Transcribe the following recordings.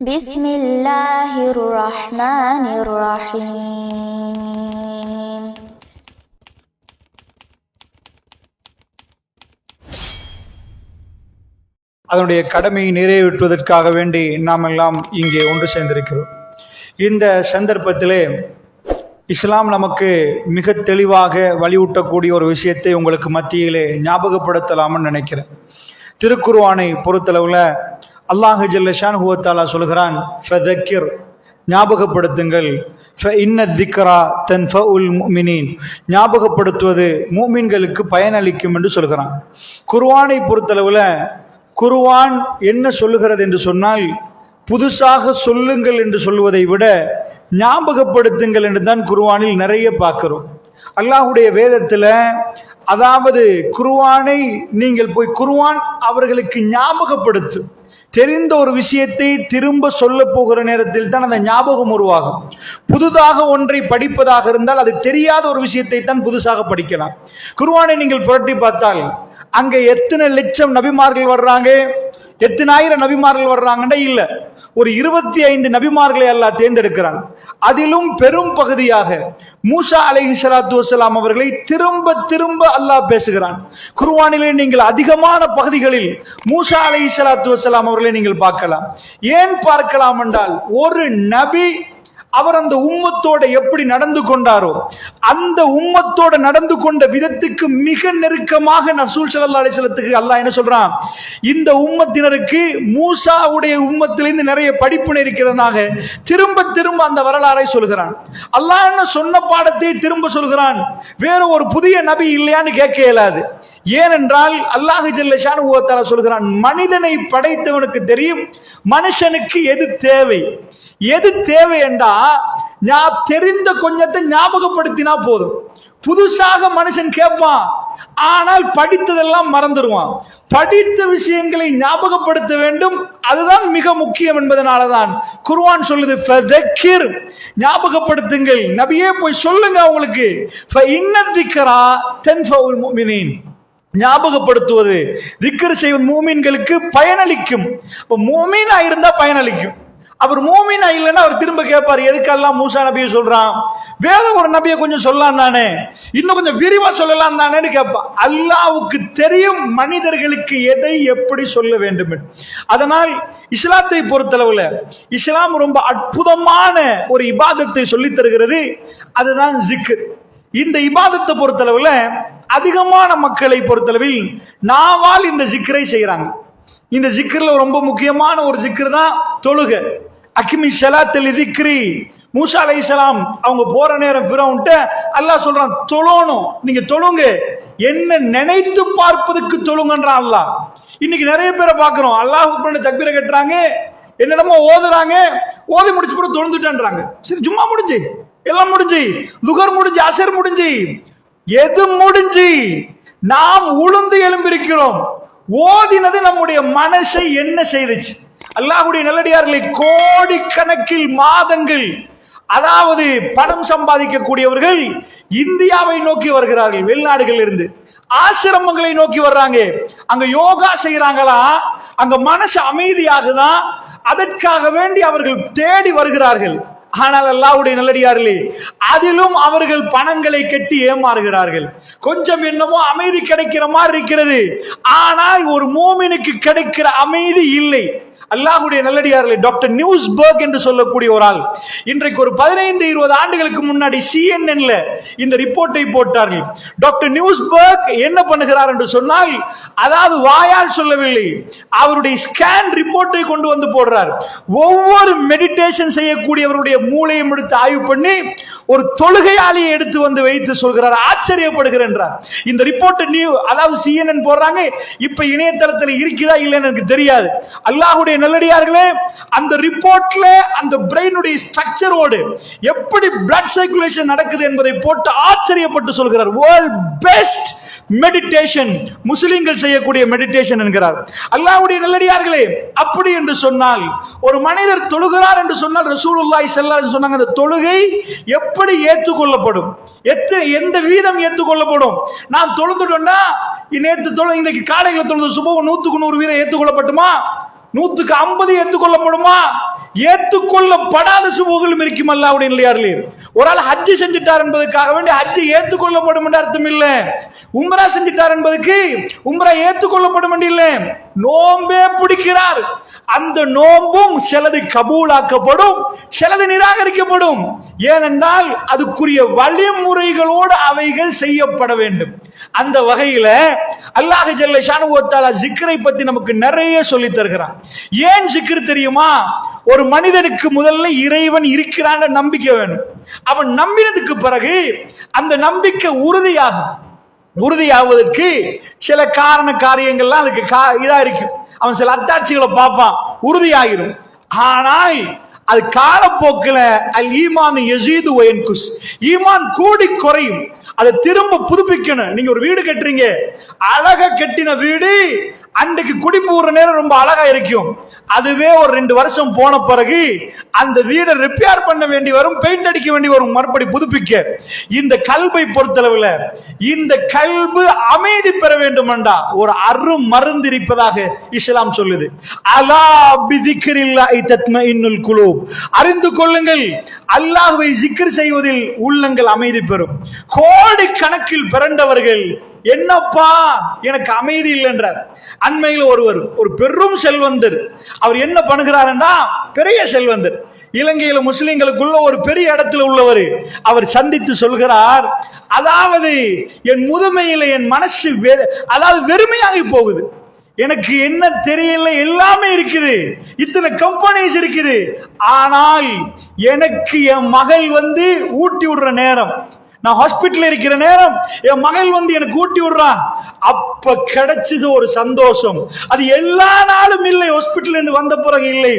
بسم الله الرحمن الرحيم அதனுடைய கடமையை நிறைவேற்றுவதற்காக வேண்டி நாம் எல்லாம் இங்கே ஒன்று சேர்ந்திருக்கிறோம் இந்த சந்தர்ப்பத்திலே இஸ்லாம் நமக்கு மிக தெளிவாக வலியூட்டக்கூடிய ஒரு விஷயத்தை உங்களுக்கு மத்தியிலே ஞாபகப்படுத்தலாம்னு நினைக்கிறேன் திருக்குர்ஆனை பொறுத்தளவில் அல்லாஹு ஜல்லஷான் ஹுவத்தாலா சொல்கிறான் ஃபதக்கிர் ஞாபகப்படுத்துங்கள். ஃப இன்ன திக்ரா தன் ஃப உல் முமினின் ஞாபகப்படுத்துவது மூமின்களுக்கு பயனளிக்கும் என்று சொல்கிறான். குர்வானை பொறுத்தளவில் குருவான் என்ன சொல்லுகிறது என்று சொன்னால் புதுசாக சொல்லுங்கள் என்று சொல்வதை விட ஞாபகப்படுத்துங்கள் என்று தான் குர்வானில் நிறைய பார்க்கிறோம். அல்லாஹுடைய வேதத்தில் அதாவது குர்வானை நீங்கள் போய் குருவான் அவர்களுக்கு ஞாபகப்படுத்து. தெரிந்த ஒரு விஷயத்தை திரும்ப சொல்ல போகிற நேரத்தில் தான் அந்த ஞாபகம் உருவாகும். புதுதாக ஒன்றை படிப்பதாக இருந்தால் அது தெரியாத ஒரு விஷயத்தை தான் புதுசாக படிக்கலாம். குருவானை நீங்கள் புரட்டி பார்த்தால் அங்கே எத்தனை லட்சம் நபிமார்கள் வர்றாங்க? எத்தனாயிரம் நபிமார்கள் வர்றாங்கன்னா இல்ல. ஒரு இருபத்தி ஐந்து நபிமார்களை அல்லாஹ் தேர்ந்தெடுக்கிறான். அதிலும் பெரும் பகுதியாக மூசா அலஹி சலாத்து வசலாம் அவர்களை திரும்ப திரும்ப அல்லாஹ் பேசுகிறான். குர்வானிலே நீங்கள் அதிகமான பகுதிகளில் மூசா அலஹி சலாத்து வசலாம் அவர்களை நீங்கள் பார்க்கலாம். ஏன் பார்க்கலாம் என்றால் ஒரு நபி அவர் அந்த உம்மத்தோட எப்படி நடந்து கொண்டாரோ அந்த உம்மத்தோட நடந்து கொண்ட விதத்துக்கு மிக நெருக்கமாக நசூல் சல்லா அலிசலத்துக்கு அல்லாஹ் என்ன சொல்றான்? இந்த உம்மத்தினருக்கு மூசாவுடைய உம்மத்திலிருந்து நிறைய படிப்பினை இருக்கிறதாக திரும்ப திரும்ப அந்த வரலாறை சொல்கிறான். அல்லாஹ் என்ன சொன்ன பாடத்தை திரும்ப சொல்கிறான்? வேற ஒரு புதிய நபி இல்லையான்னு கேட்க இயலாது. ஏனென்றால் அல்லாஹு ஜல்லஷான் சொல்கிறான் மனிதனை படைத்தவனுக்கு தெரியும் மனுஷனுக்கு எது தேவை? எது தேவை என்றா நான் தெரிந்த கொஞ்சத்தை ஞாபகப்படுத்தினா போதும். புதுசாக மனுஷன் கேட்பான் ஆனால் படித்ததெல்லாம் மறந்துடுவான். படித்த விஷயங்களை ஞாபகப்படுத்த வேண்டும் அதுதான் மிக முக்கியம் என்பதனாலதான். குர்வான் சொல்லுது ஞாபகப்படுத்துங்கள். நபியே போய் சொல்லுங்க அவங்களுக்கு. "ஃபஇன்னத்திக்ரா தன்ஃபஉல் ஞாபகப்படுத்துவது. திக்கர் செய்வது மூமின்களுக்கு பயனளிக்கும். இப்போ மூமீனா இருந்தா பயனளிக்கும். அவர் மூமினா இல்லைன்னா அவர் திரும்ப கேட்பார் எதுக்கெல்லாம் மூசா நபியை சொல்றான்? வேற ஒரு நபியை கொஞ்சம் சொல்லலாம் தானே. இன்னும் கொஞ்சம் விரிவா சொல்லலாம் தானேன்னு கேட்பான். அல்லாவுக்கு தெரியும் மனிதர்களுக்கு எதை எப்படி சொல்ல வேண்டும் அதனால் இஸ்லாத்தை பொறுத்தளவுல இஸ்லாம் ரொம்ப அற்புதமான ஒரு இபாதத்தை சொல்லித் தருகிறது. அதுதான் ஜிக்கு இந்த இபாதத்தை பொறுத்தளவில் அதிகமான மக்களை பொறுத்தளவில் நாவால் இந்த ஜிக்கரை செய்கிறாங்க இந்த ஜிக்கரில் ரொம்ப முக்கியமான ஒரு ஜிக்கர் தான் தொழுக. அக்மி ஷலாத்தில் திக்ரி மூசா அலை இஸ்லாம் அவங்க போற நேரம் பிறவுன்ட்டு அல்லாஹ் சொல்றான் தொழணும். நீங்க தொழுங்க. என்ன நினைத்து பார்ப்பதற்கு தொழுங்கன்றான் அல்லாஹ். இன்னைக்கு நிறைய பேரை பார்க்கிறோம். அல்லாஹ் பண்ண தக்பீரை கட்டுறாங்க? என்னென்னமோ ஓதுறாங்க. ஓதி முடிச்சு போட்டு தொழுந்துட்டான்றாங்க. சரி சும்மா முடிஞ்சு. எல்லாம் முடிஞ்சு. லுகர் முடிஞ்சு அசர் முடிஞ்சு. எது முடிஞ்சு? நாம் உளுந்து எலும்பிருக்கிறோம் ஓதினது நம்முடைய மனசை என்ன செய்துச்சு? அல்லாஹுடைய நல்லடியார்களை கோடிக்கணக்கில் மாதங்கள் அதாவது பணம் சம்பாதிக்கக்கூடியவர்கள் இந்தியாவை நோக்கி வருகிறார்கள் வெளிநாடுகளில் இருந்து ஆசிரமங்களை நோக்கி வர்றாங்க. அங்க யோகா செய்யறாங்களா அங்க மனசு அமைதியாகுதான் அதற்காக வேண்டி அவர்கள் தேடி வருகிறார்கள். ஆனால் அல்லாவுடைய நல்லடியார்களே அதிலும் அவர்கள் பணங்களை கட்டி ஏமாறுகிறார்கள். கொஞ்சம் என்னமோ அமைதி கிடைக்கிற மாதிரி இருக்கிறது. ஆனால் ஒரு மூமினுக்கு கிடைக்கிற அமைதி இல்லை. அல்லாஹுடைய நல்லடியார்களே டாக்டர் நியூஸ்பர்க் என்று சொல்லக்கூடிய ஒரு ஆள். இன்றைக்கு ஒரு பதினைந்து இருபது ஆண்டுகளுக்கு முன்னாடி சிஎன்என்ல இந்த ரிப்போர்ட்டை போட்டார்கள். டாக்டர் நியூஸ்பர்க் என்ன பண்ணுகிறார் என்று சொன்னால் அதாவது வாயால் சொல்லவில்லை அவருடைய ஸ்கேன் ரிப்போர்ட்டை கொண்டு வந்து போடுறார். ஒவ்வொரு மெடிடேஷன் செய்யக்கூடியவருடைய மூளையும் எடுத்து ஆய்வு பண்ணி ஒரு தொழுகையாளியை எடுத்து வந்து வைத்து சொல்கிறார் ஆச்சரியப்படுகிறேன்றார். இந்த ரிப்போர்ட் நியூ அதாவது சிஎன்என் போடுறாங்க இப்ப இணையதளத்தில் இருக்குதா இல்லைன்னு எனக்கு தெரியாது. அல்லாஹுடைய நல்லடியார்களே அந்த ரிப்போர்ட்ல அந்த பிரெயினுடைய ஸ்ட்ரக்சரோடு எப்படி பிளட் சர்க்குலேஷன் நடக்குது என்பதை போட்டு ஆச்சரியப்பட்டு சொல்கிறார். வேர்ல்ட் பெஸ்ட் மெடிடேஷன் முஸ்லிம்கள் செய்யக்கூடிய மெடிடேஷன் என்கிறார். அல்லாவுடைய நல்லடியார்களே அப்படி என்று சொன்னால் ஒரு மனிதர் தொழுகிறார் என்று சொன்னால் ரசூலுல்லாய் ஸல்லல்லாஹு சொன்னாங்க அந்த தொழுகை எப்படி ஏற்றுக்கொள்ளப்படும்? எத்த எந்த வீதம் ஏற்றுக்கொள்ளப்படும்? நான் தொழுந்துட்டோம்னா நேற்று தொழு இன்னைக்கு காலையில் தொழுது சுபம் நூற்றுக்கு நூறு வீதம் ஏற்றுக்கொள்ளப்பட்டுமா? நூத்துக்கு ஐம்பது ஏற்றுக்கொள்ளப்படுமா? ஏற்றுக்கொள்ளப்படாத சுபுகளும் இருக்கும் அல்லாவுடைய இல்லையார்களே ஒரு ஆள் ஹஜ்ஜு செஞ்சுட்டார் என்பதற்காக வேண்டி ஹஜ்ஜு ஏற்றுக்கொள்ளப்படும் என்று அர்த்தம் இல்லை. உம்ரா செஞ்சுட்டார் என்பதற்கு உம்ரா ஏற்றுக்கொள்ளப்படும் என்று இல்லை. நோம்பே பிடிக்கிறார். அந்த நோம்பும் சிலது கபூலாக்கப்படும் சிலது நிராகரிக்கப்படும். ஏனென்றால் அதுக்குரிய வழிமுறைகளோடு அவைகள் செய்யப்பட வேண்டும். அந்த வகையில அல்லாஹ் ஜல்ல ஷானுவத்தாலா ஜிக்ரை பத்தி நமக்கு நிறைய சொல்லி தருகிறான். ஏன் ஜிக்ர் தெரியுமா? ஒரு மனிதனுக்கு முதல்ல இறைவன் இருக்கிறான் நம்பிக்கை வேணும். அவன் நம்பினதுக்கு பிறகு அந்த நம்பிக்கை உறுதியாகும். உறுதியாவதற்கு சில காரண காரியங்கள்லாம் அதுக்கு கா- இதா இருக்கும். அவன் சில அத்தாட்சிகளை பார்ப்பான். உறுதியாகிரும் ஆனால் அது காலப்போக்கில் அல் ஈமான் யசீது ஒயன்குஸ் ஈமான் கூடி குறையும். அதை திரும்ப புதுப்பிக்கணும். நீங்க ஒரு வீடு கட்டுறீங்க. அழக கட்டின வீடு அன்றைக்கு குடி போடுற நேரம் ரொம்ப அழகா இருக்கும். அதுவே ஒரு ரெண்டு வருஷம் போன பிறகு அந்த வீடை ரிப்பேர் பண்ண வேண்டி வரும் பெயிண்ட் அடிக்க வேண்டி வரும் மறுபடி புதுப்பிக்க. இந்த கல்வை பொறுத்தளவுல இந்த கல்பு அமைதி பெற வேண்டுமெண்டா ஒரு அரு மருந்து இருப்பதாக இஸ்லாம் சொல்லுது. அலா பிதிக்கிரில்லாஹி தத்மஇன்னுல் அறிந்து கொள்ளுங்கள் அல்லாஹுவை ஜிக்ர் செய்வதில் உள்ளங்கள் அமைதி பெறும். கோடி கணக்கில் பிறண்டவர்கள் என்னப்பா எனக்கு அமைதி இல்லை என்றார் அண்மையில் ஒருவர் ஒரு பெரும் செல்வந்தர். அவர் என்ன பண்ணுகிறாருன்னா பெரிய செல்வந்தர். இலங்கையில முஸ்லிம்களுக்குள்ள ஒரு பெரிய இடத்துல உள்ளவர். அவர் சந்தித்து சொல்கிறார் அதாவது என் முதுமையில என் மனசு அதாவது வெறுமையாகி போகுது. எனக்கு என்ன தெரியல எல்லாமே இருக்குது. இத்தனை கம்பெனிஸ் இருக்குது. ஆனால் எனக்கு என் மகள் வந்து ஊட்டி விடுற நேரம். நான் ஹாஸ்பிட்டல் இருக்கிற நேரம் என் மகள் வந்து எனக்கு ஊட்டி விடுறான் அப்ப கிடைச்சது ஒரு சந்தோஷம். அது எல்லா நாளும் இல்லை ஹாஸ்பிட்டல் இருந்து வந்த பிறகு இல்லை.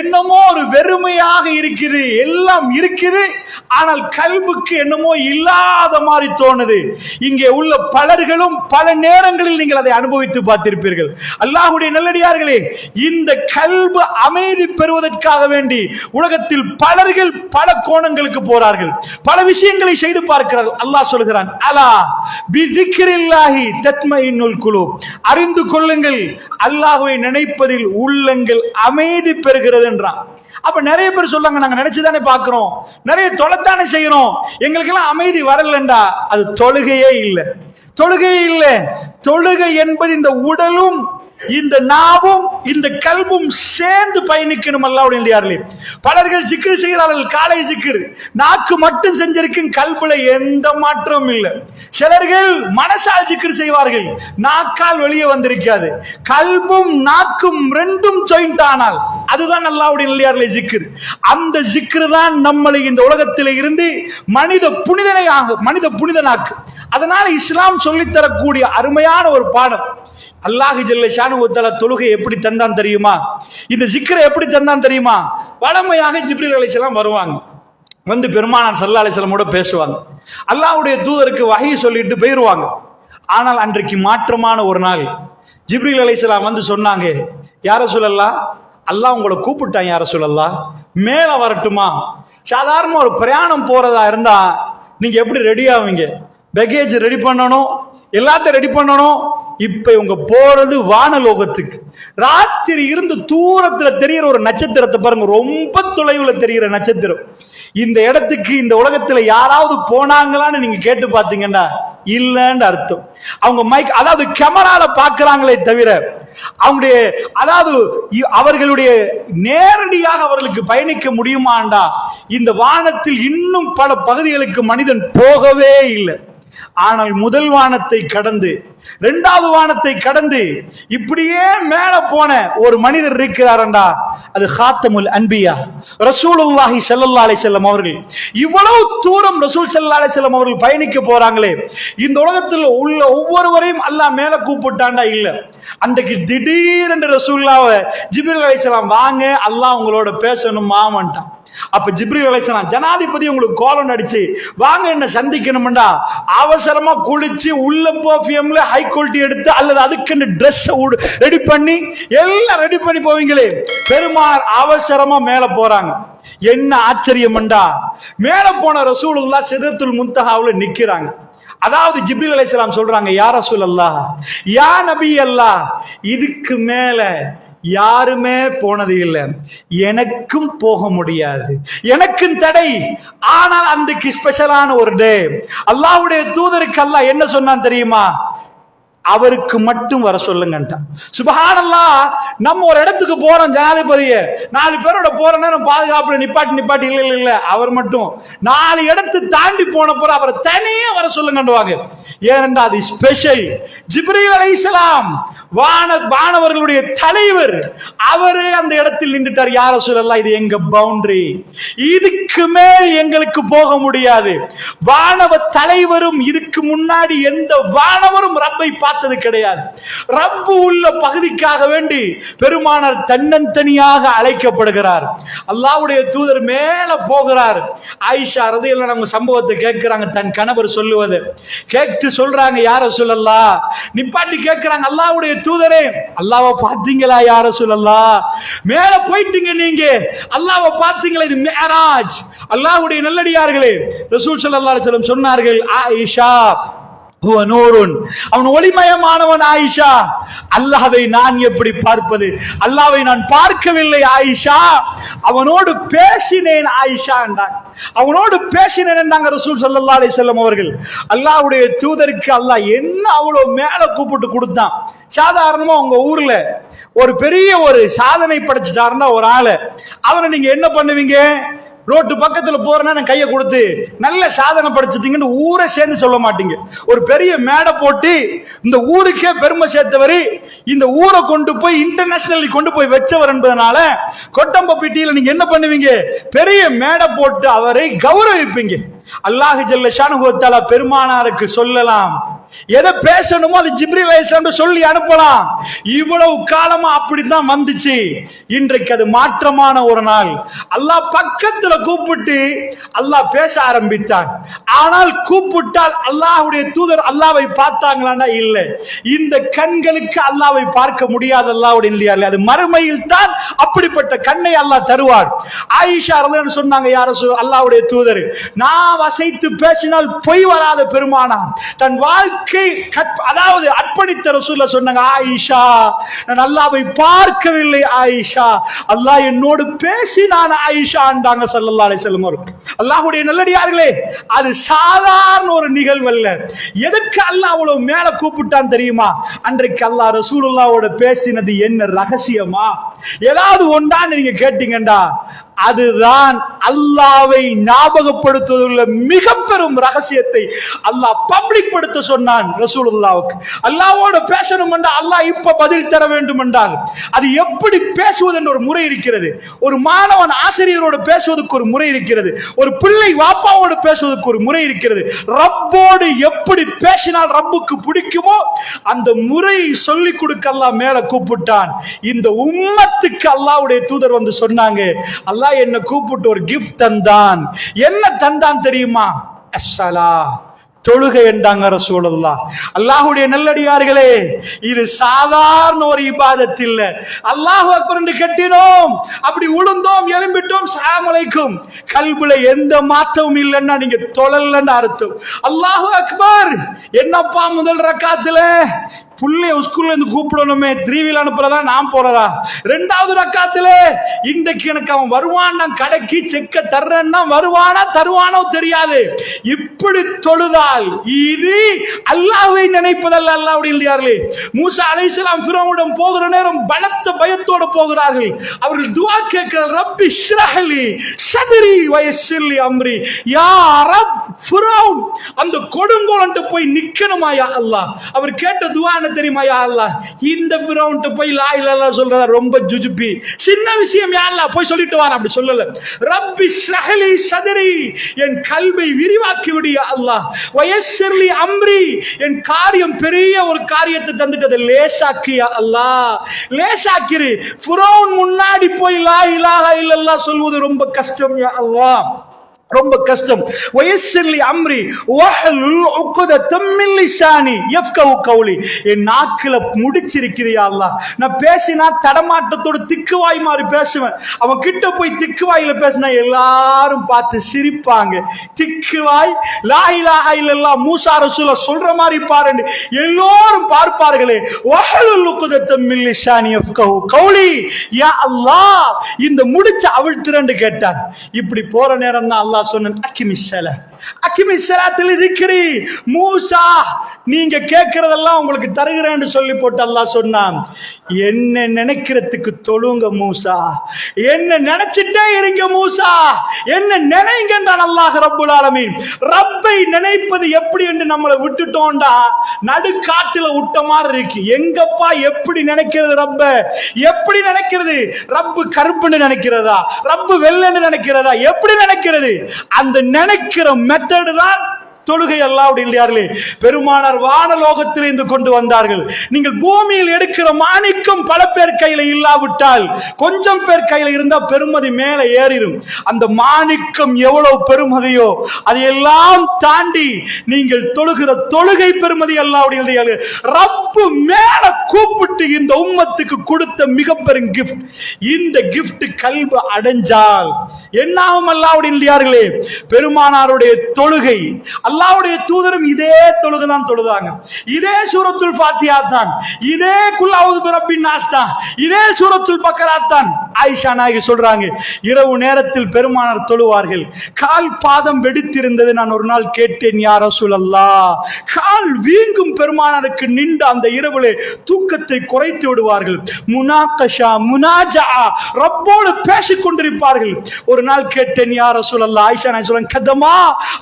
என்னமோ ஒரு வெறுமையாக இருக்குது எல்லாம் இருக்குது. ஆனால் கல்புக்கு என்னமோ இல்லாத மாதிரி தோணுது. இங்கே உள்ள பலர்களும் பல நேரங்களில் நீங்கள் அதை அனுபவித்து பார்த்திருப்பீர்கள். அல்லாஹுடைய நல்லடியார்களே இந்த கல்பு அமைதி பெறுவதற்காக வேண்டி உலகத்தில் பலர்கள் பல கோணங்களுக்கு போறார்கள். பல விஷயங்களை செய்து பார்க்கிறார்கள் அல்லாஹ் சொல்கிறான் அலா பி திக்ரில்லாஹி தத்மஇன்னுல் அறிந்து கொள்ளுங்கள் அல்லாஹ்வை நினைப்பதில் உள்ளங்கள் அமைதி பெறுகிறது என்றான். அப்ப நிறைய பேர் சொல்லாங்க நாங்க நினைச்சுதானே பாக்குறோம் நிறைய தொலைத்தானே செய்யறோம் எங்களுக்கு எல்லாம் அமைதி வரலண்டா. அது தொழுகையே இல்லை. தொழுகையே இல்லை. தொழுகை என்பது இந்த உடலும் இந்த நாவும் இந்த கல்பும் சேர்ந்து பயணிக்கணும் அல்லாவுடைய இல்லையார்களே பலர்கள் சிக்கிரி செய்கிறார்கள் காலை சிக்கிர். நாக்கு மட்டும் செஞ்சிருக்கும் கல்புல எந்த மாற்றமும் இல்லை. சிலர்கள் மனசால் சிக்கிரு செய்வார்கள் நாக்கால் வெளியே வந்திருக்காது. கல்பும் நாக்கும் ரெண்டும் ஜாயிண்ட் ஆனால் அதுதான் அல்லாவுடைய இல்லையார்களே ஜிக்கிர் அந்த ஜிக்கிர் தான் நம்மளை இந்த உலகத்திலே இருந்து மனித புனிதனை ஆகும் மனித புனிதனாக்கு அதனால இஸ்லாம் சொல்லித் தரக்கூடிய அருமையான ஒரு பாடம். அல்லாஹு ஜல்ல ஒத்தல தொழுகை எப்படி தந்தான் தெரியுமா? இந்த ஜிக்கரை எப்படி தந்தான் தெரியுமா? வளமையாக ஜிப்ரில் அலைஹிஸ்ஸலாம் வருவாங்க. வந்து பெருமானார் சல்லா அலிஸ்லமோட பேசுவாங்க. அல்லாஹ்வுடைய தூதருக்கு வகை சொல்லிட்டு போயிடுவாங்க ஆனால் அன்றைக்கு மாற்றமான ஒரு நாள். ஜிப்ரில் அலைஹிஸ்ஸலாம் வந்து சொன்னாங்க யார சொல்லலாம் அல்லாஹ் உங்களை கூப்பிட்டான் யார சொல்லலாம் மேலே வரட்டுமா? சாதாரண ஒரு பிரயாணம் போறதா இருந்தா நீங்க எப்படி ரெடி ஆவீங்க? பேக்கேஜ் ரெடி பண்ணணும் எல்லாத்தையும் ரெடி பண்ணணும். இப்ப இவங்க போறது வானலோகத்துக்கு. ராத்திரி இருந்து தூரத்துல தெரிகிற ஒரு நட்சத்திரத்தை பாருங்க ரொம்ப தொலைவுல தெரிகிற நட்சத்திரம். இந்த இடத்துக்கு இந்த உலகத்துல யாராவது போனாங்களான்னு நீங்க கேட்டு பாத்தீங்கன்னா இல்லைன்னு அர்த்தம். அவங்க மைக் அதாவது கேமரால பாக்குறாங்களே தவிர அவங்களுடைய அதாவது இ- அவர்களுடைய நேரடியாக அவர்களுக்கு பயணிக்க முடியுமாண்டா? இந்த வானத்தில் இன்னும் பல பகுதிகளுக்கு மனிதன் போகவே இல்லை. ஆனால் முதல் வானத்தை கடந்து ரெண்டாவது வானத்தை கடந்து இப்படியே மேல போன ஒரு மனிதர் இருக்கிறாரண்டா அது ஹாத்தமுல் அன்பியா. ரசூலுல்லாஹி சல்லல்லா அலை செல்லம் அவர்கள். இவ்வளவு தூரம் ரசூல் சல்லா அலை செல்லம் அவர்கள் பயணிக்க போறாங்களே இந்த உலகத்தில் உள்ள ஒவ்வொருவரையும் அல்லாஹ் மேல கூப்பிட்டாண்டா இல்ல. அன்றைக்கு திடீரென்று ரசூல்லாவை ஜிப்ரீல் செல்லாம் வாங்க அல்லாஹ் உங்களோட பேசணும் மாமன்ட்டான் அப்ப ஜிப்ரி அலைஹிஸ்ஸலாம் ஜனாதிபதி உங்களுக்கு கோலம் அடிச்சு வாங்க என்ன சந்திக்கணும்டா. அவசரமா குளிச்சு உள்ள பர்ஃபியூம்ல ஹை குவாலிட்டி எடுத்து அல்லது அதுக்குன்னு ட்ரெஸ் ரெடி பண்ணி எல்லாம் ரெடி பண்ணி போவீங்களே. பெருமாள் அவசரமா மேல போறாங்க. என்ன ஆச்சரியம்டா மேல போன ரசூலுல்லா சிதத்துல் முன்தஹாவுல நிக்கிறாங்க. அதாவது ஜிப்ரி அலைஹிஸ்ஸலாம் சொல்றாங்க யார் ரசூல் அல்லா யா நபி அல்லா இதுக்கு மேல யாருமே போனது இல்லை. எனக்கும் போக முடியாது. எனக்கும் தடை. ஆனால் அன்றைக்கு ஸ்பெஷலான ஒரு டே அல்லாவுடைய தூதருக்கு அல்லா என்ன சொன்னான் தெரியுமா? அவருக்கு மட்டும் வர சொல்லுங்கன்ட்டான். சுபகானல்லா நம்ம ஒரு இடத்துக்கு போறோம் ஜனாதிபதிய. நாலு பேரோட போற நேரம் பாதுகாப்புல நிப்பாட்டி நிப்பாட்டி இல்ல இல்ல இல்ல. அவர் மட்டும். நாலு இடத்து தாண்டி போன போற அவரை தனியே வர சொல்லுங்கன்றுவாங்க ஏனென்றா அது ஸ்பெஷல் ஜிப்ரீல் இஸ்லாம் வான வானவர்களுடைய தலைவர் அவரே அந்த இடத்தில் நின்றுட்டார். யார சொல்லலாம் இது எங்க பவுண்டரி இதுக்கு மேல் எங்களுக்கு போக முடியாது. வானவ தலைவரும் இதுக்கு முன்னாடி எந்த வானவரும் ரப்பை பார்த்தது கிடையாது. ரப்பு உள்ள பகுதிக்காக வேண்டி பெருமானார் தன்னந்தனியாக அழைக்கப்படுகிறார். அல்லாவுடைய தூதர் மேல போகிறார். ஆயிஷா ரதியல்லாஹு நம்ம சம்பவத்தை கேட்கிறாங்க. தன் கணவர் சொல்லுவது. கேட்டு சொல்றாங்க யார சொல்லல்லா நிப்பாட்டி கேட்கிறாங்க அல்லாவுடைய தூதரே. அல்லாவை பார்த்தீங்களா யார சொல்லலாம் மேல போயிட்டீங்க நீங்க. அல்லாவை பார்த்தீங்களா இது மேராஜ். அல்லாஹ்வுடைய நல்லடியார்களே. ரசூல் சல்லா அலைஹி சொன்னார்கள் ஆயிஷா அவன் ஒளிமயமானவன் ஆயிஷா. அல்லாவை நான் எப்படி பார்ப்பது? அல்லாவை நான் பார்க்கவில்லை ஆயிஷா. அவனோடு பேசினேன் ஆயிஷா என்றான். அவனோடு பேசினேன் என்றாங்க ரசூல் ஸல்லல்லாஹு அலி செல்லம் அவர்கள். அல்லாஹ்வுடைய தூதருக்கு அல்லாஹ் என்ன அவ்வளோ மேல கூப்பிட்டு கொடுத்தான். சாதாரணமா உங்க ஊர்ல ஒரு பெரிய ஒரு சாதனை படைச்சிட்டாருன்னா ஒரு ஆளு. அவனை நீங்க என்ன பண்ணுவீங்க? ரோட்டு பக்கத்துல போறேன்னா கையை கொடுத்து நல்ல சாதனை படிச்சிட்டீங்கன்னு ஊரை சேர்ந்து சொல்ல மாட்டீங்க. ஒரு பெரிய மேடை போட்டு இந்த ஊருக்கே பெருமை சேர்த்தவர் இந்த ஊரை கொண்டு போய் இன்டர்நேஷனல் கொண்டு போய் வச்சவர் என்பதனால கொட்டம்பப்பட்டியில நீங்க என்ன பண்ணுவீங்க? பெரிய மேடை போட்டு அவரை கௌரவிப்பீங்க. அல்லாஹ் ஜல்ல பெருமானாருக்கு சொல்லலாம். எதை பேசணுமோ அது ஜிப்ரி அலைஹிஸ்ஸலாம் சொல்லி அனுப்பலாம். இவ்வளவு காலமா அப்படித்தான் வந்துச்சு. இன்றைக்கு அது மாற்றமான ஒரு நாள். அல்லாஹ் பக்கத்துல கூப்பிட்டு அல்லாஹ் பேச ஆரம்பித்தான். ஆனால் கூப்பிட்டால் அல்லாஹுடைய தூதர் அல்லாவை பார்த்தாங்களான்னா இல்லை. இந்த கண்களுக்கு அல்லாவை பார்க்க முடியாது அல்லாவுடைய இல்லையா அது மறுமையில் தான் அப்படிப்பட்ட கண்ணை அல்லாஹ் தருவார். ஆயிஷா சொன்னாங்க யார அல்லாவுடைய தூதர் நான் வசைத்து பேசினால் பொய் வராத பெருமானா. தன் வாழ்க்கை அதாவது அர்ப்பணித்த ரசூல்ல சொன்னாங்க ஆயிஷா நான் அல்லாவை பார்க்கவில்லை ஆயிஷா. அல்லாஹ் என்னோடு பேசினான் ஆயிஷான்றாங்க ஸல்லல்லாஹு அலைஹி வஸல்லம் அல்லாஹுடைய அல்லாஹ்வுடைய நல்லடியார்களே அது சாதாரண ஒரு நிகழ்வு அல்ல எதுக்கு அல்லாஹ் அவ்வளவு மேல கூப்பிட்டான் தெரியுமா? அன்றைக்கு அல்லாஹ் ரசூலுல்லாவோட பேசினது என்ன ரகசியமா? ஏதாவது ஒன்றான்னு நீங்க கேட்டீங்கடா அதுதான் அல்லாவை ஞாபகப்படுத்துவதில் மிக பெரும் ரகசியத்தை அல்லாஹ் பப்ளிக் படுத்த சொன்னான் ரசூலுல்லாவுக்கு. அல்லாவோட பேசணும் என்றால் அல்லாஹ் இப்ப பதில் தர வேண்டும் என்றால் அது எப்படி பேசுவது என்ற ஒரு முறை இருக்கிறது. ஒரு மாணவன் ஆசிரியரோடு பேசுவதற்கு ஒரு முறை இருக்கிறது. ஒரு பிள்ளை வாப்பாவோடு பேசுவதற்கு ஒரு முறை இருக்கிறது. ரப்போடு எப்படி பேசினால் ரப்புக்கு பிடிக்குமோ அந்த முறையை சொல்லிக் கொடுக்க அல்லாஹ் மேல கூப்பிட்டான். இந்த உம்மத்துக்கு அல்லாஹ்வுடைய தூதர் வந்து சொன்னாங்க அல்லாஹ் என்ன கூப்பிட்டு ஒரு கிஃப்ட் தந்தான். என்ன தந்தான் தெரியுமா? அஸ்ஸலா. தொழுகை என்றாங்க ரசூலல்லா அல்லாஹுடைய நல்லடியார்களே இது சாதாரண ஒரு இபாதத் இல்ல. அல்லாஹ் அக்பர் என்று கட்டினோம். அப்படி உளுந்தோம் எழும்பிட்டோம் சாமலைக்கும் கல்புல எந்த மாற்றமும் இல்லைன்னா நீங்க தொழலன்னு அர்த்தம். அல்லாஹு அக்பர் என்னப்பா முதல் ரக்காத்துல? புள்ளைய ஸ்கூல்ல இருந்து கூப்பிடணுமே. திரிவில் அனுப்புறதா நான் போறதா? ரெண்டாவது ரக்காத்துல இன்றைக்கு எனக்கு அவன் வருவான் நான் கடைக்கு செக்க தர்றேன்னா வருவானா தருவானோ தெரியாது. இப்படி தொழுதால் இது அல்லாஹை நினைப்பதல்ல அல்லாஹ்வுடைய இல்லையார்களே மூசா அலைசலாம் ஃபிரௌனிடம் போகிற நேரம் பலத்த பயத்தோடு போகிறார்கள். அவர்கள் துவா கேட்கிற ரப்பி ஷ்ரஹலி சதிரி வயசுலி அம்ரி. யா ரப் அந்த கொடுங்கோலன்ட்டு போய் நிக்கணுமா யா அல்லாஹ்? அவர் கேட்ட துவா தெரியுமா யாருல இந்த ஃபிரௌன்ட்ட போய் லா இலாஹ இல்லல்லாஹ் ரொம்ப ஜுஜுப்பி சின்ன விஷயம் யாருல போய் சொல்லிட்டு வார அப்படி சொல்லல. ரப்பி ஷஹலி சதரி என் கல்வை விரிவாக்கி விடு யா அல்லாஹ். வயஸ்ஸிர்லி அம்ரி என் காரியம் பெரிய ஒரு காரியத்தை தந்துட்டு அதை லேசாக்கி யா அல்லாஹ். லேசாக்கிரு. ஃபுரோன் முன்னாடி போய் லா இலாஹ இல்லல்லாஹ் சொல்வது ரொம்ப கஷ்டம் யா அல்லாஹ். ரொம்ப கஷ்டம். வயசில்லி அம்ரி வஹலுல் உக்தத்தம் மின் லிசானி யஃப்கஹு கௌலி என் நாக்கில முடிச்சிருக்கிறியா அல்லாஹ். நான் பேசினா தடமாட்டத்தோட திக்குவாய் மாதிரி பேசுவேன். அவன் கிட்ட போய் திக்குவாயில பேசினா எல்லாரும் பார்த்து சிரிப்பாங்க. திக்குவாய் லா இலாஹா இல்லல்லாஹ் மூசா ரசூல சொல்ற மாதிரி பாருன்னு எல்லோரும் பார்ப்பார்களே. வஹலுல் உக்தத்தம் மின் லிசானி யஃப்கஹு கௌலி. யா அல்லாஹ் இந்த முடிச்ச அவிழ்த்துறன்னு கேட்டான் இப்படி போற நேரம் தான் அல்லாஹ் சொன்னான் அக்கிமை அக்கிமிஷலாத்தில் இருக்கிறி மூசா நீங்க கேட்கறதெல்லாம் உங்களுக்கு தருகிறேன்னு சொல்லி போட்டு அல்லா சொன்னான். என்ன நினைக்கிறதுக்கு தொழுங்க மூசா. என்ன நினைச்சிட்டே இருங்க மூசா. என்ன நினைங்கன்றான் அல்லாஹ் ரப்புல் ஆலமீன். ரப்பை நினைப்பது எப்படி என்று நம்மளை விட்டுட்டோம்டா. நடுக்காட்டுல விட்ட மாதிரி இருக்கு. எங்கப்பா எப்படி நினைக்கிறது ரப்ப? எப்படி நினைக்கிறது? ரப்பு கருப்புன்னு நினைக்கிறதா? ரப்பு வெள்ளன்னு நினைக்கிறதா? எப்படி நினைக்கிறது? அந்த நினைக்கிற மெத்தடு தான் தொழுகை அல்லாவுடைய இல்லையார்களே. பெருமானார் வானலோகத்தில் இருந்து கொண்டு வந்தார்கள். நீங்கள் பூமியில் எடுக்கிற மாணிக்கம் பல பேர் கையில இல்லாவிட்டால் கொஞ்சம் பேர் கையில இருந்தா பெருமதி மேல ஏறிடும் அந்த மாணிக்கம் எவ்வளவு பெருமதியோ அதையெல்லாம் தாண்டி நீங்கள் தொழுகிற தொழுகை பெருமதி அல்லாவுடைய இல்லையார்களே. ரப்பு மேல கூப்பிட்டு இந்த உம்மத்துக்கு கொடுத்த மிக பெரும் கிஃப்ட் இந்த கிஃப்ட் கல்வி அடைஞ்சால் என்னாகும் அல்லாவுடைய இல்லையார்களே. பெருமானாருடைய தொழுகை அல்லாவுடைய தூதரும் இதே தொழுகை தான் தொழுதாங்க இதே சூரத்துல் பாத்தியா தான். இதே குல்லாவது பிறப்பின் நாஸ் தான். இதே சூரத்துல் பக்கரா தான். ஆயிஷா நாயகி சொல்றாங்க இரவு நேரத்தில் பெருமானார் தொழுவார்கள். கால் பாதம் வெடித்திருந்தது நான் ஒரு நாள் கேட்டேன் யார் ரசூலல்லா கால் வீங்கும் பெருமானாருக்கு நின்று அந்த இரவுல தூக்கத்தை குறைத்து விடுவார்கள். முனாக்கஷா முனாஜா ரப்போடு பேசிக் கொண்டிருப்பார்கள். ஒரு நாள் கேட்டேன் யார் ரசூலல்லா ஆயிஷா நாயகி சொல்றேன் கதமா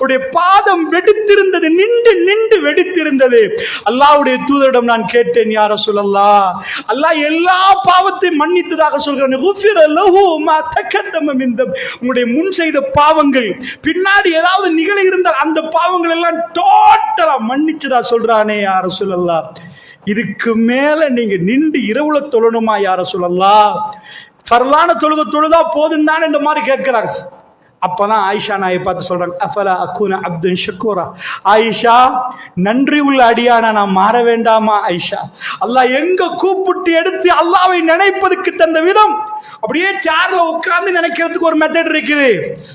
உடைய பாதம் வெடித்திருந்தது நின்று நின்று வெடித்திருந்தது. அல்லாவுடைய தூதரிடம் நான் கேட்டேன் யார சொல்லல்லா அல்லாஹ் எல்லா பாவத்தையும் மன்னித்ததாக சொல்கிறேன். உங்களுடைய முன் செய்த பாவங்கள் பின்னாடி ஏதாவது நிகழ இருந்தால் அந்த பாவங்கள் எல்லாம் டோட்டலா மன்னிச்சதா சொல்றானே யார சொல்லல்லா இதுக்கு மேல நீங்க நின்று இரவுல தொழணுமா யார சொல்லலாம் ஃபர்லான தொழுக தொழுதா போதும் தான் இந்த மாதிரி கேட்கிறாங்க அப்பதான் ஆயிஷா நாயை பார்த்து சொல்றாங்க அஃபலா அக்குனா அப்துன் ஷக்கூரா? ஆயிஷா நன்றி உள்ள அடியானா நான் மாற வேண்டாமா ஆயிஷா? அல்லாஹ் எங்க கூப்பிட்டு எடுத்து அல்லாவை நினைப்பதுக்கு தந்த விதம். அப்படியே சேர்ல உட்கார்ந்து நினைக்கிறதுக்கு ஒரு மெத்தட் இருக்குது.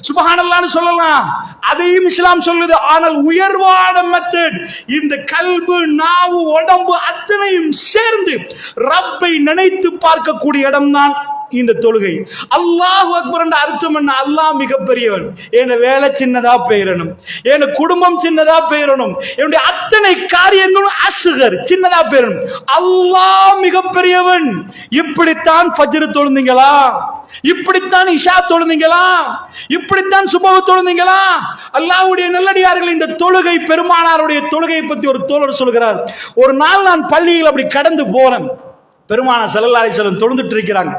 சுபஹானல்லான்னு சொல்லலாம். அதையும் இஸ்லாம் சொல்லுது. ஆனால் உயர்வான மெத்தட் இந்த கல்பு நாவு உடம்பு அத்தனையும் சேர்ந்து ரப்பை நினைத்து பார்க்கக்கூடிய இடம்தான் இந்த தொழுகை. அல்லாஹ் அக்பர் அர்த்தம் என்ன? அல்லாஹ் மிகப்பெரியவன். என் வேலை சின்னதா பெயரணும். என குடும்பம் சின்னதா பெயரணும். என்னுடைய அத்தனை காரியங்களும் அசுகர் சின்னதா பெயரணும். அல்லாஹ் மிகப்பெரியவன். இப்படித்தான் ஃபஜ்ரு தொழுந்தீங்களா? இப்படித்தான் இஷா தொழுந்தீங்களா? இப்படித்தான் சுபவ தொழுந்தீங்களா? அல்லாஹ்வுடைய நல்லடியார்கள் இந்த தொழுகை பெருமானாருடைய தொழுகையை பத்தி ஒரு தோழர் சொல்கிறார். ஒரு நாள் நான் பள்ளியில் அப்படி கடந்து போறேன். பெருமான செல்லல்லாரி செல்லும் தொழுந்துட்டு இருக்கிறாங்க.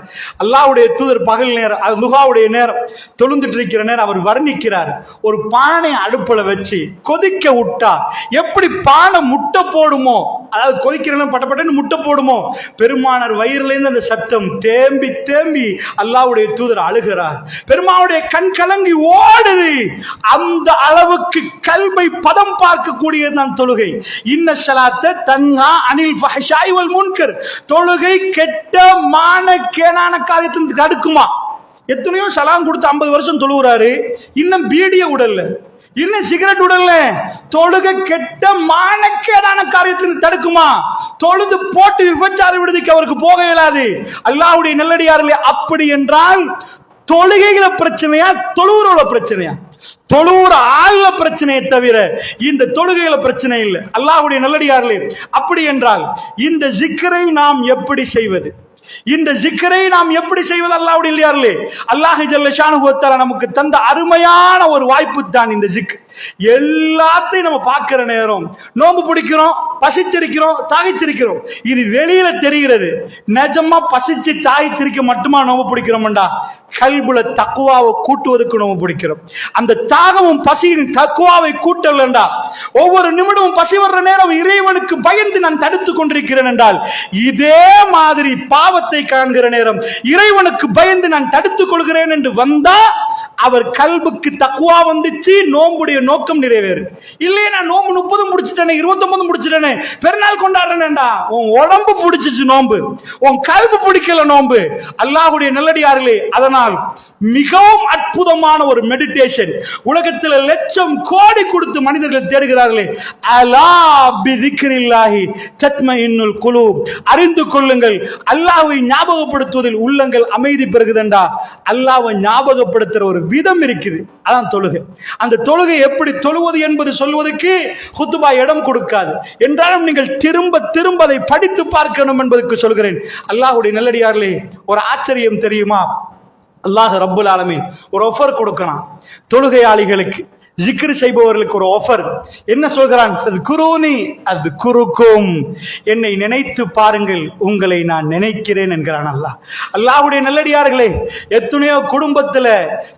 அல்லாவுடைய தூதர் பகல் நேரம் அது லுகாவுடைய நேரம் தொழுந்துட்டு இருக்கிற நேரம் அவர் வர்ணிக்கிறார். ஒரு பானை அடுப்பில் வச்சு கொதிக்க விட்டா எப்படி பானை முட்டை போடுமோ அதாவது கொதிக்கிறவங்க பட்டப்பட்டன்னு முட்டை போடுமோ? பெருமானார் வயிறுலேருந்து அந்த சத்தம் தேம்பி தேம்பி அல்லாவுடைய தூதர் அழுகிறார். பெருமாவுடைய கண் கலங்கி ஓடுது. அந்த அளவுக்கு கல்வை பதம் பார்க்கக்கூடியது தான் தொழுகை. இன்ன சலாத்த தங்கா அனில் ஃபஹஷாய்வல் முன்கர். தொழுகை கெட்ட மான கேனான காரியத்தின் தடுக்குமா? எத்தனையோ சலாம் கொடுத்து ஐம்பது வருஷம் தொழுகிறாரு. இன்னும் பீடிய உடல்ல. இன்னும் சிகரெட் உடல்ல. தொழுக கெட்ட மானக்கேடான காரியத்தில் தடுக்குமா? தொழுது போட்டு விபச்சார விடுதிக்கு அவருக்கு போக இயலாது. அல்லாவுடைய நல்லடியார்களே அப்படி என்றால் தொழுகைகள பிரச்சனையா தொழுவுறோட பிரச்சனையா? தொழுவுற ஆள்ல பிரச்சனையை தவிர இந்த தொழுகையில பிரச்சனை இல்லை. அல்லாஹுடைய நல்லடியார்களே அப்படி என்றால் இந்த ஜிக்கரை நாம் எப்படி செய்வது? இந்த ஜிக்கரை நாம் எப்படி செய்வது அல்லாவுடைய இல்லையார்களே? அல்லாஹ் ஜல்ல நமக்கு தந்த அருமையான ஒரு வாய்ப்பு தான் இந்த ஜிக். எல்லாத்தையும் நம்ம பார்க்கிற நேரம். நோம்பு பிடிக்கிறோம் பசிச்சிருக்கிறோம் தாகிச்சிருக்கிறோம். இது வெளியில தெரிகிறது. நிஜமா பசிச்சு தாகிச்சிருக்க மட்டுமா நோம்பு பிடிக்கிறோம்டா? கல்புல தக்குவாவை கூட்டுவதற்கு நோம்பு பிடிக்கிறோம். அந்த தாகமும் பசியின் தக்குவாவை கூட்டலண்டா? ஒவ்வொரு நிமிடமும் பசி வர்ற நேரம் இறைவனுக்கு பயந்து நான் தடுத்து கொண்டிருக்கிறேன் என்றால் இதே மாதிரி பாவத்தை காண்கிற நேரம் இறைவனுக்கு பயந்து நான் தடுத்துக் கொள்கிறேன் என்று வந்தா அவர் கல்புக்கு தக்குவா வந்துச்சு நோம்புடைய நோக்கம் நிறைவேறு. இல்லையே நான் நோம்பு முப்பது முடிச்சிட்டேனே இருபத்தொன்பது முடிச்சிட்டேனே பெருநாள் கொண்டாடுறேன்டா உன் உடம்பு பிடிச்சிச்சு நோம்பு. உன் கல்பு பிடிக்கல நோம்பு. அல்லாஹ்வுடைய நல்லடியார்களே அதனால் மிகவும் அற்புதமான ஒரு மெடிடேஷன் உலகத்தில் லட்சம் கோடி கொடுத்து மனிதர்கள் தேடுகிறார்களே அலா பிதிக்ரில்லாஹி தத்மஇன்னுல் குழு அறிந்து கொள்ளுங்கள் அல்லாஹ்வை ஞாபகப்படுத்துவதில் உள்ளங்கள் அமைதி பெறுகுதண்டா. அல்லாஹ்வை ஞாபகப்படுத்துற ஒரு விதம் இருக்குது. அதான் தொழுகை. அந்த தொழுகை எப்படி தொழுவது என்பது சொல்வதற்கு குத்துபா இடம் கொடுக்காது. என்றாலும் நீங்கள் திரும்ப திரும்ப அதை படித்து பார்க்கணும் என்பதற்கு சொல்கிறேன். அல்லாஹுடைய நல்லடியார்களே ஒரு ஆச்சரியம் தெரியுமா? அல்லாஹ் ரப்புல் ஆலமீன் ஒரு ஆஃபர் கொடுக்கிறான். தொழுகையாளிகளுக்கு. ஜிக்ரு செய்பவர்களுக்கு ஒரு ஆஃபர் என்ன சொல்கிறான்? அது குருனி அது குறுக்கும் என்னை நினைத்து பாருங்கள் உங்களை நான் நினைக்கிறேன் என்கிறான் அல்லாஹ். அல்லாவுடைய நல்லடியார்களே எத்தனையோ குடும்பத்துல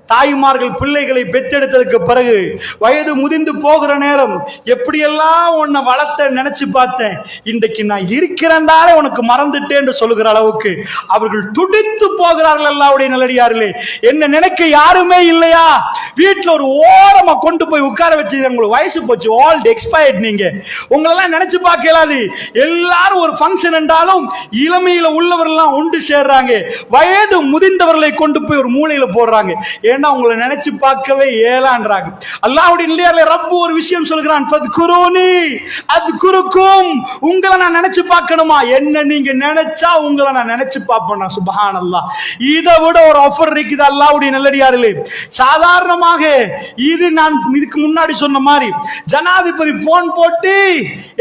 தாய்மார்கள் பிள்ளைகளை பெத்தெடுத்ததுக்கு பிறகு வயது முதிந்து போகிற நேரம் எப்படியெல்லாம் உன்னை வளர்த்த நினைச்சு பார்த்தேன். இன்றைக்கு நான் இருக்கிறந்தாலே உனக்கு மறந்துட்டேன் சொல்லுகிற அளவுக்கு அவர்கள் துடித்து போகிறார்கள் அல்லாவுடைய நல்லடியார்களே. என்ன நினைக்க யாருமே இல்லையா? வீட்டுல ஒரு ஓரமாக கொண்டு போய் உட்கார வச்சு உங்களுக்கு வயசு போச்சு. ஆல்ட் எக்ஸ்பயர்ட் நீங்க. உங்களெல்லாம் நினைச்சு பார்க்கலாது. எல்லாரும் ஒரு ஃபங்க்ஷன் என்றாலும் இளமையில உள்ளவர்கள்லாம் உண்டு சேர்றாங்க. வயது முதிர்ந்தவர்களை கொண்டு போய் ஒரு மூலையில போடுறாங்க. ஏன்னா உங்களை நினைச்சு பார்க்கவே ஏலான்றாங்க அல்லாவுடைய நிலையால ரப்பு ஒரு விஷயம் சொல்கிறான். ஃபத்குரூனி அது குறுக்கும் உங்களை நான் நினைச்சு பார்க்கணுமா? என்ன நீங்க நினைச்சா உங்களை நான் நினைச்சு பார்ப்பேன் சுபஹான் அல்லாஹ் இதை விட ஒரு ஆஃபர் இருக்குது அல்லாவுடைய நல்லடியாரிலே சாதாரணமாக இது நான் இதுக்கு முன்னாடி சொன்ன மாதிரி ஜனாதிபதி போன் போட்டு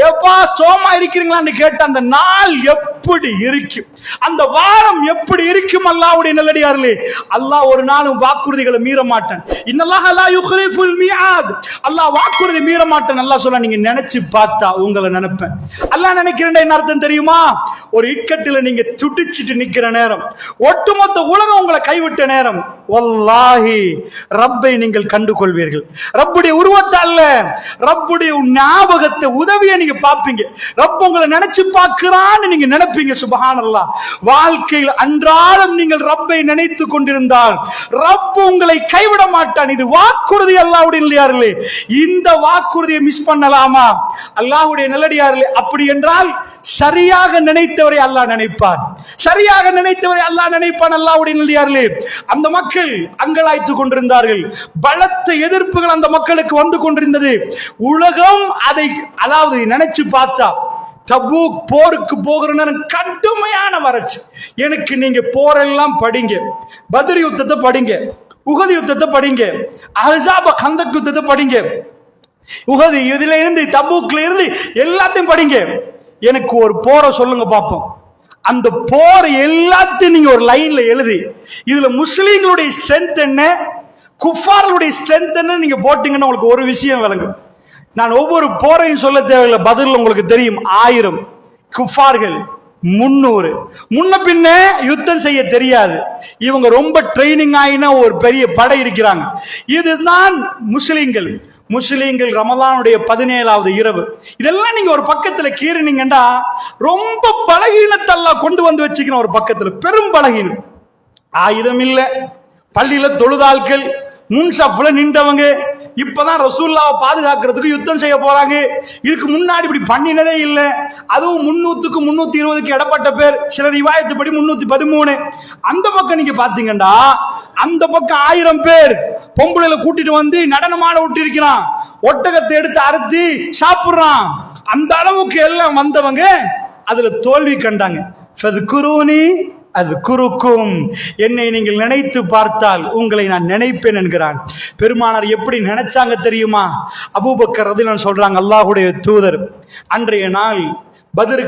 எப்பா சோமா இருக்கிறீங்களான்னு கேட்ட அந்த நாள் எப்படி இருக்கும்? அந்த வாரம் எப்படி இருக்கும் அல்லாவுடைய நல்லடியார்களே? அல்லாஹ் ஒரு நாளும் வாக்குறுதிகளை மீற மாட்டேன். இன்னல்லாஹ் லா யுக்லிஃபுல் மிஆத். அல்லாஹ் வாக்குறுதி மீற மாட்டேன். அல்லாஹ் சொல்ல நீங்க நினைச்சு பார்த்தா உங்களை நினைப்பேன். அல்லாஹ் நினைக்கிறேன் என்ன அர்த்தம் தெரியுமா? ஒரு இக்கட்டில நீங்க துடிச்சிட்டு நிக்கிற நேரம் ஒட்டுமொத்த உலகம் உங்களை கைவிட்ட நேரம் வல்லாஹி ரப்பை நீங்கள் கண்டு கொள்வீர்கள் ரப்புடைய உருவத்தை அல்ல ரப்புடைய ஞாபகத்தை உதவியை நீங்க பார்ப்பீங்க. ரப்ப உங்களை நினைச்சு பார்க்கிறான்னு நீங்க நினைப்பீங்க சுபஹானல்லாஹ் வாழ்க்கையில் அன்றாடம் நீங்கள் ரப்பை நினைத்து கொண்டிருந்தால் ரப்பு உங்களை கைவிட மாட்டான். இது வாக்குறுதி அல்லாவுடைய நல்லடியார்களே இந்த வாக்குறுதியை மிஸ் பண்ணலாமா? அல்லாஹ்வுடைய நல்லடியார்களே அப்படி என்றால் சரியாக நினைத்தவரை அல்லாஹ் நினைப்பான். சரியாக நினைத்தவரை அல்லாஹ் நினைப்பான் அல்லாவுடைய நல்லடியார்களே அந்த மக்கள் அங்கலாய்த்து கொண்டிருந்தார்கள். பலத்த எதிர்ப்புகள் அந்த மக்களுக்கு வந்து கொண்டிருந்தது. உலகம் அதை அதாவது நினைச்சு பார்த்தா தபூக் போருக்கு போகிற கடுமையான வறட்சி. எனக்கு நீங்க போரெல்லாம் படிங்க பதிரி யுத்தத்தை படிங்க உகதி யுத்தத்தை படிங்க அஹாப கந்தக் யுத்தத்தை படிங்க. உகதி இதுல இருந்து தபூக்ல இருந்து எல்லாத்தையும் படிங்க. எனக்கு ஒரு போரை சொல்லுங்க பார்ப்போம் அந்த போர் எல்லாத்தையும் நீங்க ஒரு லைன்ல எழுதி இதுல முஸ்லீம்களுடைய ஸ்ட்ரென்த் என்ன? குஃபார்களுடைய ஸ்ட்ரென்த் என்ன நீங்க உங்களுக்கு ஒரு விஷயம் விளங்கும். நான் ஒவ்வொரு போரையும் சொல்ல தேவையில்லை பதில் உங்களுக்கு தெரியும். ஆயிரம் குஃபார்கள் முன்னூறு. முன்ன பின்ன யுத்தம் செய்ய தெரியாது. இவங்க ரொம்ப ட்ரைனிங் ஆகினா ஒரு பெரிய படை இருக்கிறாங்க. இதுதான் முஸ்லீம்கள். முஸ்லீம்கள் ரமலானுடைய பதினேழாவது இரவு. இதெல்லாம் நீங்க ஒரு பக்கத்துல கீறினீங்கன்னா ரொம்ப பலகீனத்தெல்லாம் கொண்டு வந்து வச்சுக்கணும் ஒரு பக்கத்துல. பெரும் பலகீனம். ஆயுதம் இல்லை. பள்ளியில தொழுதாள்கள் முன் சஃப்ல நின்றவங்க. இப்பதான் ரசூல்லாவை பாதுகாக்கிறதுக்கு யுத்தம் செய்ய போறாங்க. இதுக்கு முன்னாடி இப்படி பண்ணினதே இல்லை. அதுவும் முன்னூத்துக்கு முன்னூத்தி இருபதுக்கு இடப்பட்ட பேர். சில ரிவாயத்துப்படி முன்னூத்தி பதிமூணு. அந்த பக்கம் நீங்க பாத்தீங்கன்னா அந்த பக்கம் ஆயிரம் பேர் பொம்பளைல கூட்டிட்டு வந்து நடனமாட விட்டு இருக்கிறான் ஒட்டகத்தை எடுத்து அறுத்து சாப்பிடுறான். அந்த அளவுக்கு எல்லாம் வந்தவங்க அதுல தோல்வி கண்டாங்க. அது குறுக்கும். என்னை நீங்கள் நினைத்து பார்த்தால் உங்களை நான் நினைப்பேன் என்கிறான். பெருமானார் எப்படி நினைச்சாங்க தெரியுமா? அபூபக்கர் ரதிலன் சொல்றாங்க அல்லாஹுடைய தூதர் அன்றைய நாள் பதிரு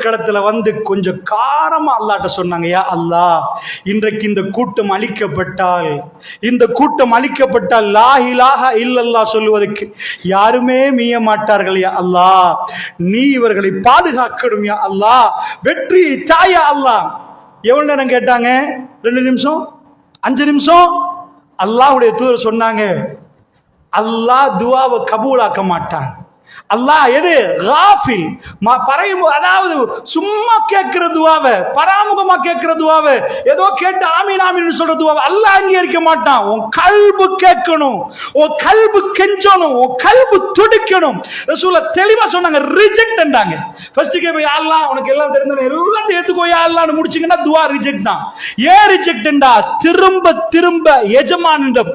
வந்து கொஞ்சம் காரமாக அல்லாட்ட சொன்னாங்க யா அல்லாஹ் இன்றைக்கு இந்த கூட்டம் அழிக்கப்பட்டால் இந்த கூட்டம் அழிக்கப்பட்டால் லா இல்லல்லா சொல்லுவதற்கு யாருமே மீய மாட்டார்கள் யா அல்லாஹ் நீ இவர்களை பாதுகாக்கணும் யா அல்லாஹ் வெற்றி தாயா அல்லாஹ். எவ்வளோ நேரம் கேட்டாங்க? ரெண்டு நிமிஷம்? அஞ்சு நிமிஷம்? அல்லாவுடைய தூதர் சொன்னாங்க அல்லாஹ் துவாவை கபூலாக்க மாட்டான். அல்லாஹ் எது? காஃபில். பறையும் அதாவது சும்மா கேட்கிற துவாவ பராமுகமா கேட்கிற துவாவ ஏதோ கேட்டு ஆமீன் ஆமீன் சொல்ற துவாவ அல்லாஹ் அங்கீகரிக்க மாட்டான். உன் கல்பு கேட்கணும். உன் கல்பு கெஞ்சணும். உன் கல்பு துடிக்கணும். ரசூல தெளிவா சொன்னாங்க ரிஜெக்ட்ன்றாங்க ஃபர்ஸ்ட் கே போய் அல்லாஹ் உனக்கு எல்லாம் தெரிஞ்சது எல்லாம் ஏத்துக்கோ யா அல்லாஹ்னு முடிச்சீங்கன்னா துவா ரிஜெக்ட் தான். ஏன் ரிஜெக்ட்ண்டா திரும்ப திரும்ப எஜமானிடம்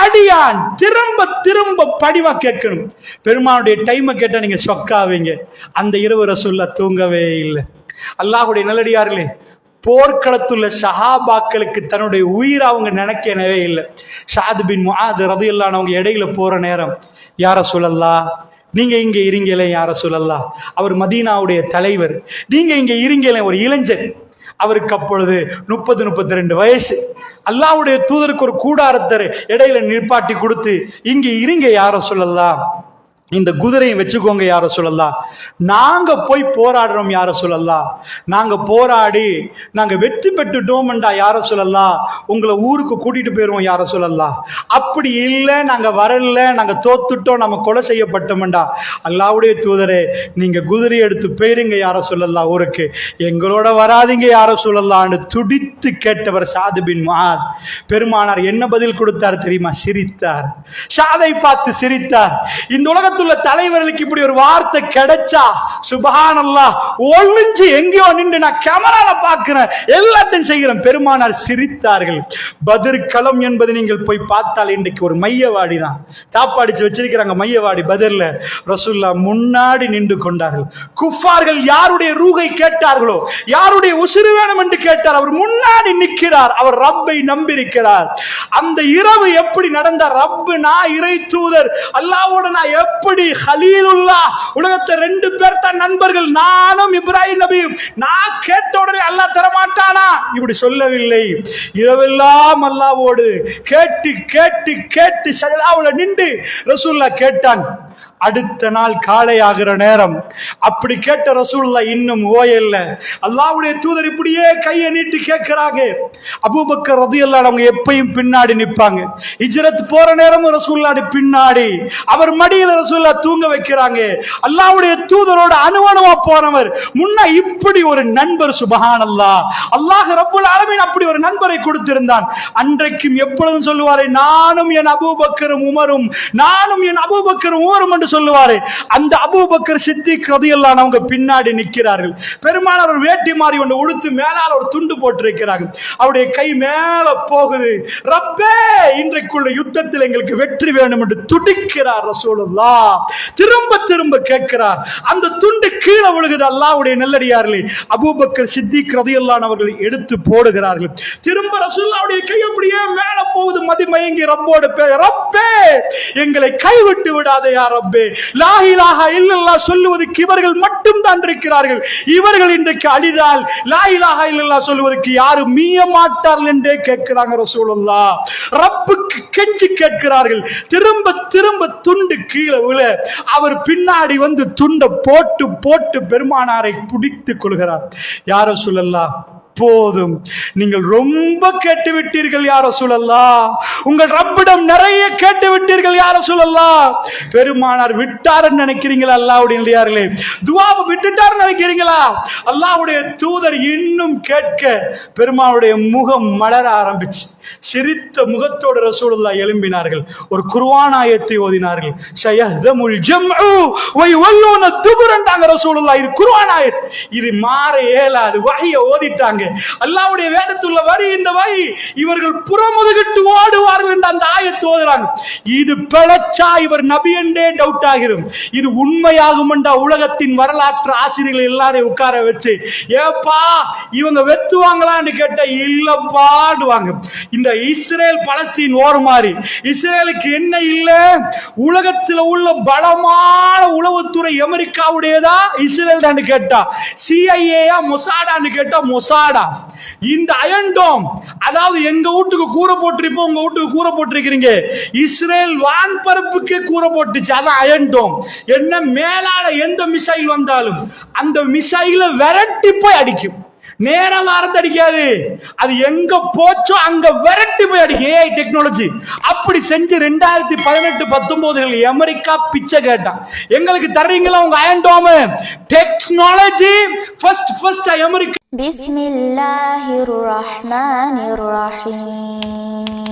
அடியான் திரும்ப திரும்ப படிவா கேட்கணும். பெருமானுடைய டைம் கேட்டா நீங்க சொக்காவீங்க அந்த இரவு ரசூல்லா தூங்கவே இல்லை. அல்லாஹுடைய நல்லடியார்களே போர்க்களத்துள்ள சஹாபாக்களுக்கு தன்னுடைய உயிரை அவங்க நினைக்கவே இல்லை. ஷாது பின் முஆது ரதியல்லானவங்க இடையில போற நேரம் யார சொல்லலா நீங்க இங்க இருங்களே யார சொல்லலா அவர் மதீனாவுடைய தலைவர் நீங்க இங்க இருங்களே ஒரு இளைஞன். அவருக்கு அப்பொழுது முப்பது முப்பத்தி ரெண்டு வயசு. அல்லாஹ்வுடைய தூதருக்கு ஒரு கூடாரத்தர் இடையில நிற்பாட்டி கொடுத்து இங்க இருங்க யார சொல்லலாம் இந்த குதிரையை வச்சுக்கோங்க யார சொல்லலாம் நாங்க போய் போராடுறோம் யார சொல்லலாம் நாங்க போராடி நாங்க வெற்றி பெற்றுட்டோம்டா யார சொல்லலாம் உங்களை ஊருக்கு கூட்டிட்டு போயிருவோம் யார சொல்லலாம் அப்படி இல்லை நாங்க வரல நாங்க தோத்துட்டோம் நம்ம கொலை செய்யப்பட்டோம்டா அல்லாவுடைய தூதரே நீங்க குதிரை எடுத்து போயிருங்க யார சொல்லலாம் ஊருக்கு. எங்களோட வராதீங்க யார சொல்லலாம்னு துடித்து கேட்டவர் சாது பின் மாத் பெருமானார் என்ன பதில் கொடுத்தார் தெரியுமா? சிரித்தார். சாதை பார்த்து சிரித்தார். இந்த உலகத்துல தலைவர்களுக்கு இப்படி ஒரு வார்த்தை கிடைச்சா சுபஹானல்லாஹ் ஒளிஞ்சு எங்கேயோ நின்று நான் கேமரால பாக்குறேன் எல்லாத்தையும் செய்கிறேன். பெருமானார் சிரித்தார்கள். பதிர் களம் என்பது நீங்கள் போய் பார்த்தால் இன்றைக்கு ஒரு மையவாடி தான். தாப்பாடிச்சு வச்சிருக்கிறாங்க மையவாடி பதிர்ல. ரசுல்லா முன்னாடி நின்று கொண்டார்கள். குஃபார்கள் யாருடைய ரூகை கேட்டார்களோ யாருடைய உசிறு வேணும் என்று கேட்டார் அவர் முன்னாடி நிற்கிறார். அவர் ரப்பை நம்பியிருக்கிறார். அந்த இரவு எப்படி நடந்த ரப்பு நான் இறை தூதர். அல்லாவோட நான் எப்ப எப்படி ஹலீலுல்லா? உலகத்தை ரெண்டு பேர் தான் நண்பர்கள் நானும் இப்ராஹிம் நபியும். நான் கேட்ட உடனே அல்லாஹ் தரமாட்டானா? இப்படி சொல்லவில்லை. இரவெல்லாம் அல்லாவோடு கேட்டு கேட்டு கேட்டு சஜதாவுல நின்று ரசூல்லா கேட்டான். அடுத்த நாள் காலை ஆகிற நேரம். அப்படி கேட்ட ரசூல்லா இன்னும் ஓயல்ல. அல்லாவுடைய தூதர் இப்படியே கையை நீட்டி கேட்கிறாங்க. அபூபக்கர் ரதியல்லாஹு அவங்க எப்பயும் பின்னாடி நிப்பாங்க இஜரத் போற நேரமும் ரசூல்லாடி பின்னாடி. அவர் மடியில ரசூல்லா தூங்க வைக்கிறாங்க. அல்லாவுடைய தூதரோட அணுவணுவா போனவர். முன்ன இப்படி ஒரு நண்பர் சுபஹானல்லாஹ். அல்லாஹ் ரப்புல் ஆலமீன் அப்படி ஒரு நண்பரை கொடுத்திருந்தான். அன்றைக்கும் எப்பொழுதும் சொல்லுவாரே நானும் என் அபூபக்கரும் உமரும் நானும் என் அபூபக்கரும் உமரும் என்று சொல்லுவாரு. அந்த அபூபக்கர் சித்திக் ரதியல்லான் அவங்க பின்னாடி நிற்கிறார்கள் பெருமானார் ஒரு வேட்டி மாறி ஒன்று உடுத்து மேலால ஒரு துண்டு போட்டிருக்கிறார்கள். அவருடைய கை மேல போகுது. ரப்பே இன்றைக்குள்ள யுத்தத்தில் எங்களுக்கு வெற்றி வேணும் என்று துடிக்கிறார் ரசூலுல்லா. திரும்ப திரும்ப கேட்கிறார். அந்த துண்டு கீழே விழுகுது அல்லாவுடைய நல்லடியார்களே. அபூபக்கர் சித்திக் ரதியல்லான் அவர்கள் எடுத்து போடுகிறார்கள். திரும்ப ரசூல்லாவுடைய கை அப்படியே மேல போகுது. மதிமயங்கி ரப்போடு பே ரப்பே எங்களை கைவிட்டு விடாதே யார் ரப்பே. லா இலாஹா இல்லல்லா சொல்லுவதற்கு இவர்கள் மட்டும் தான் இருக்கிறார்கள். இவர்கள் இன்றைக்கு அழிதால் லா இல்லல்லா சொல்லுவதற்கு யாரும் மீய மாட்டார்கள் என்றே கேட்கிறாங்க ரசூலுல்லா ரப்புக்கு கெஞ்சி கேட்கிறார்கள். திரும்ப திரும்ப துண்டு கீழே விழ. அவர் பின்னாடி வந்து துண்டை போட்டு போட்டு பெருமானாரை பிடித்துக் கொள்கிறார். யார சொல்லலாம் போதும் நீங்கள் ரொம்ப கேட்டு விட்டீர்கள் யார சூழல்லா உங்கள் ரப்பிடம் நிறைய கேட்டு விட்டீர்கள் யார சூழல்லா பெருமானார் விட்டாருன்னு நினைக்கிறீங்களா அல்லாவுடைய இல்லையார்களே துவாவை விட்டுட்டாருன்னு நினைக்கிறீங்களா? அல்லாவுடைய தூதர் இன்னும் கேட்க பெருமானுடைய முகம் மலர ஆரம்பிச்சு. சிரித்த முகத்தோடு ரசூலுல்லா எழும்பினார்கள். ஒரு குருவானாயத்தை ஓதினார்கள். ஷயஹ்தமுல் ஜம்உ வ யுவல்லூன துபுரன்டாங்க ரசூலுல்லா இது குர்ஆனாயத் இது மாற இயலாது. வகையை ஓதிட்டாங்க. அல்லாவுடைய வேதத்துள்ள வரி இந்த வரி. இவர்கள் புறமுதுகிட்டு ஓடுவார்கள் என்று அந்த ஆயத்து ஓதுறாங்க இது பிழைச்சா இவர் நபி என்றே டவுட் ஆகிரும். இது உண்மையாகும் என்ற உலகத்தின் வரலாற்று ஆசிரியர்கள் எல்லாரையும் உட்கார வச்சு ஏப்பா இவங்க வெத்துவாங்களான்னு கேட்ட இல்லப்பாடுவாங்க இந்த இஸ்ரேல் பலஸ்தீன் ஓர் மாதிரி இஸ்ரேலுக்கு என்ன இல்ல? உலகத்துல உள்ள பலமான உளவுத்துறை அமெரிக்காவுடையதா? இஸ்ரேல் தான் கேட்டா. சிஐஏயா மொசாடான்னு கேட்டா மொசாடா இந்த அயன்டோம் அதாவது எங்க வீட்டுக்கு கூரை போட்டிருப்போம் உங்க வீட்டுக்கு கூரை போட்டிருக்கிறீங்க. இஸ்ரேல் வான்பரப்புக்கே கூரை போட்டுச்சு அதான் அயன்டோம் என்ன மேலால எந்த மிசைல் வந்தாலும் அந்த மிசைல விரட்டி போய் அடிக்கும். நேரம் மறந்து அடிக்காது அது எங்க போச்சோ அங்க விரட்டி போய் அடிக்கும் ஏஐ டெக்னாலஜி அப்படி செஞ்சு ரெண்டாயிரத்தி பதினெட்டு பத்தொன்பதுகள் அமெரிக்கா பிச்சை கேட்டான். எங்களுக்கு தர்றீங்களா உங்க அயன்டோம டெக்னாலஜி ஃபர்ஸ்ட் ஃபர்ஸ்ட் அமெரிக்கா பிஸ்மில்லாஹிர் ரஹ்மானிர் ரஹீம்